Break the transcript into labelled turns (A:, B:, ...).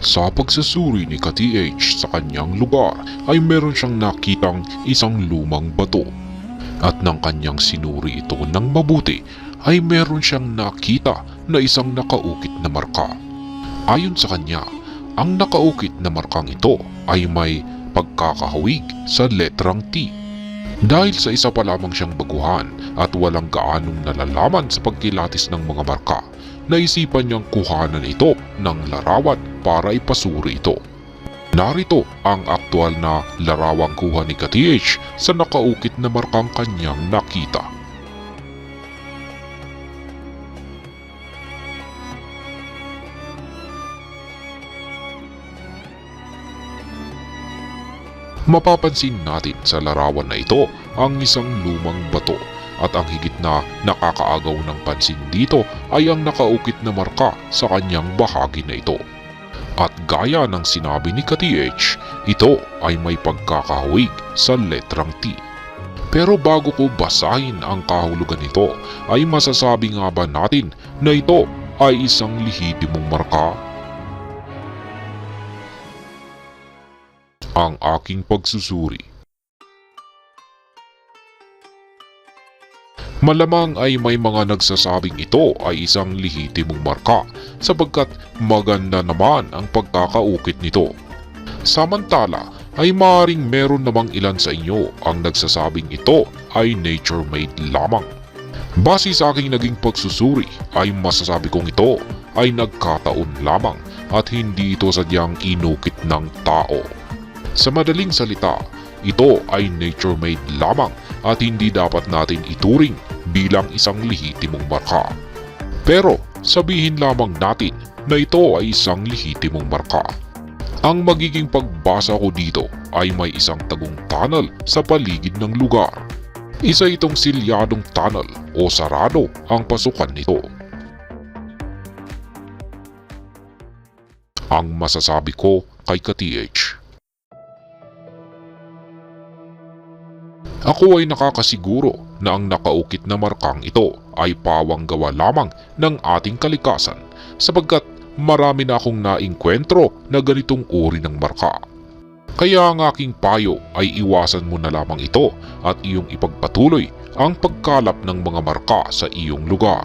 A: Sa pagsusuri ni ka-TH sa kanyang lugar ay meron siyang nakitang isang lumang bato. At nang kanyang sinuri ito ng mabuti ay meron siyang nakita na isang nakaukit na marka. Ayon sa kanya, ang nakaukit na markang ito ay may pagkakahawig sa letrang T. Dahil sa isa pa lamang siyang baguhan at walang gaanong nalalaman sa pagkilatis ng mga marka, naisipan niyang kuhanan ito ng larawan para ipasuri ito. Narito ang aktual na larawang kuha ni ka-TH sa nakaukit na markang kanyang nakita. Mapapansin natin sa larawan na ito ang isang lumang bato at ang higit na nakakaagaw ng pansin dito ay ang nakaukit na marka sa kanyang bahagi na ito. At gaya ng sinabi ni ka-TH, ito ay may pagkakahawig sa letrang T. Pero bago ko basahin ang kahulugan nito, ay masasabi nga ba natin na ito ay isang lihitimong marka? Ang aking pagsusuri Malamang ay may mga nagsasabing ito ay isang lihitimong marka sapagkat maganda naman ang pagkakaukit nito. Samantala ay maaaring meron namang ilan sa inyo ang nagsasabing ito ay nature-made lamang. Base sa aking naging pagsusuri ay masasabi kong ito ay nagkataon lamang at hindi ito sadyang inukit ng tao. Sa madaling salita, ito ay nature-made lamang at hindi dapat natin ituring bilang isang lehitimong marka. Pero sabihin lamang natin na ito ay isang lehitimong marka. Ang magiging pagbasa ko dito ay may isang tagong tunnel sa paligid ng lugar. Isa itong silyadong tunnel o sarado ang pasukan nito. Ang masasabi ko kay ka-TH Ako ay nakakasiguro na ang nakaukit na markang ito ay pawang gawa lamang ng ating kalikasan sapagkat marami na akong nainkwentro na ganitong uri ng marka. Kaya ang aking payo ay iwasan mo na lamang ito at iyong ipagpatuloy ang pagkalap ng mga marka sa iyong lugar.